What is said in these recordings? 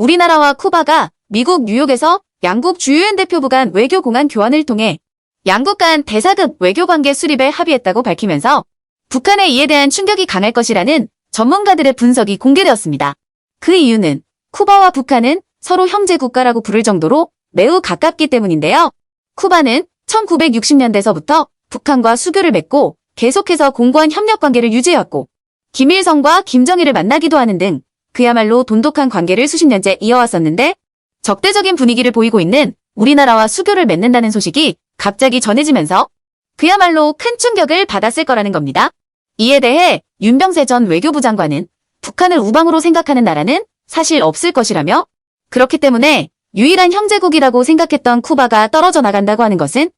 우리나라와 쿠바가 미국 뉴욕에서 양국 주요연 대표부 간 외교 공안 교환을 통해 양국 간 대사급 외교 관계 수립에 합의했다고 밝히면서 북한에 이에 대한 충격이 강할 것이라는 전문가들의 분석이 공개되었습니다. 그 이유는 쿠바와 북한은 서로 형제 국가라고 부를 정도로 매우 가깝기 때문인데요. 쿠바는 1960년대서부터 북한과 수교를 맺고 계속해서 공고한 협력 관계를 유지해왔고 김일성과 김정일을 만나기도 하는 등 그야말로 돈독한 관계를 수십 년째 이어왔었는데 적대적인 분위기를 보이고 있는 우리나라와 수교를 맺는다는 소식이 갑자기 전해지면서 그야말로 큰 충격을 받았을 거라는 겁니다. 이에 대해 윤병세 전 외교부 장관은 북한을 우방으로 생각하는 나라는 사실 없을 것이라며 그렇기 때문에 유일한 형제국이라고 생각했던 쿠바가 떨어져 나간다고 하는 것은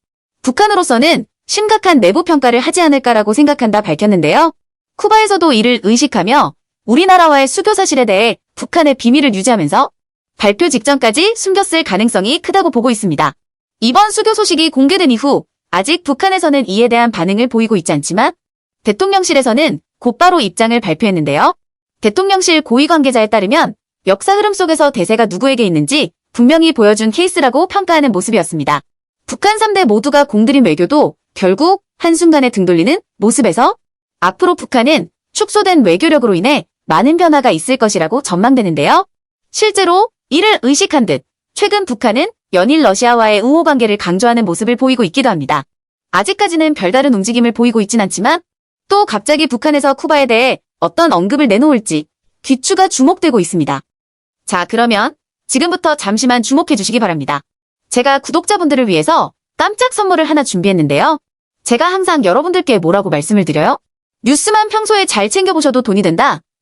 북한으로서는 심각한 내부 평가를 하지 않을까라고 생각한다 밝혔는데요. 쿠바에서도 이를 의식하며 우리나라와의 수교 사실에 대해 북한의 비밀을 유지하면서 발표 직전까지 숨겼을 가능성이 크다고 보고 있습니다. 이번 수교 소식이 공개된 이후 아직 북한에서는 이에 대한 반응을 보이고 있지 않지만 대통령실에서는 곧바로 입장을 발표했는데요. 대통령실 고위 관계자에 따르면 역사 흐름 속에서 대세가 누구에게 있는지 분명히 보여준 케이스라고 평가하는 모습이었습니다. 북한 3대 모두가 공들인 외교도 결국 한순간에 등 돌리는 모습에서 앞으로 북한은 축소된 외교력으로 인해 많은 변화가 있을 것이라고 전망되는데요. 실제로 이를 의식한 듯 최근 북한은 연일 러시아와의 우호 관계를 강조하는 모습을 보이고 있기도 합니다. 아직까지는 별다른 움직임을 보이고 있진 않지만 또 갑자기 북한에서 쿠바에 대해 어떤 언급을 내놓을지 귀추가 주목되고 있습니다. 자, 그러면 지금부터 잠시만 주목해 주시기 바랍니다. 제가 구독자분들을 위해서 깜짝 선물을 하나 준비했는데요. 제가 항상 여러분들께 뭐라고 말씀을 드려요? 뉴스만 평소에 잘 챙겨보셔도 돈이 된다.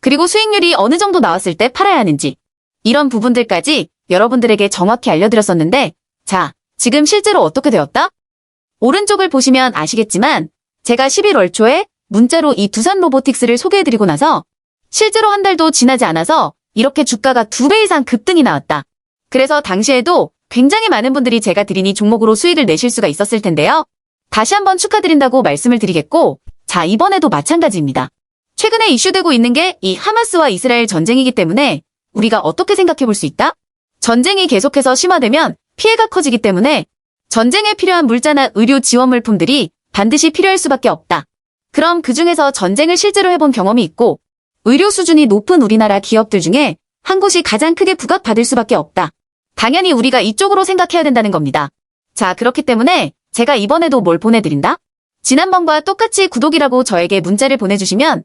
그리고 수익률이 어느 정도 나왔을 때 팔아야 하는지, 이런 부분들까지 여러분들에게 정확히 알려드렸었는데, 자, 지금 실제로 어떻게 되었다? 오른쪽을 보시면 아시겠지만, 제가 11월 초에 문자로 이 두산 로보틱스를 소개해드리고 나서, 실제로 한 달도 지나지 않아서 이렇게 주가가 두 배 이상 급등이 나왔다. 그래서 당시에도 굉장히 많은 분들이 제가 드린 이 종목으로 수익을 내실 수가 있었을 텐데요. 다시 한번 축하드린다고 말씀을 드리겠고, 자, 이번에도 마찬가지입니다. 최근에 이슈되고 있는 게 이 하마스와 이스라엘 전쟁이기 때문에 우리가 어떻게 생각해 볼 수 있다? 전쟁이 계속해서 심화되면 피해가 커지기 때문에 전쟁에 필요한 물자나 의료 지원 물품들이 반드시 필요할 수밖에 없다. 그럼 그 중에서 전쟁을 실제로 해본 경험이 있고 의료 수준이 높은 우리나라 기업들 중에 한 곳이 가장 크게 부각받을 수밖에 없다. 당연히 우리가 이쪽으로 생각해야 된다는 겁니다. 자, 그렇기 때문에 제가 이번에도 뭘 보내드린다? 지난번과 똑같이 구독이라고 저에게 문자를 보내주시면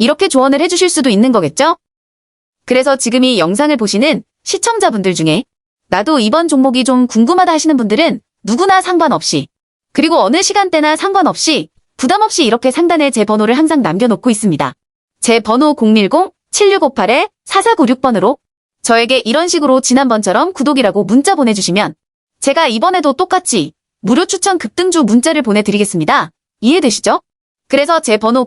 이렇게 조언을 해주실 수도 있는 거겠죠? 그래서 지금 이 영상을 보시는 시청자분들 중에 나도 이번 종목이 좀 궁금하다 하시는 분들은 누구나 상관없이 그리고 어느 시간대나 상관없이 부담 없이 이렇게 상단에 제 번호를 항상 남겨놓고 있습니다. 제 번호 010-7658-4496번으로 저에게 이런 식으로 지난번처럼 구독이라고 문자 보내주시면 제가 이번에도 똑같이 무료 추천 급등주 문자를 보내드리겠습니다. 이해되시죠? 그래서 제 번호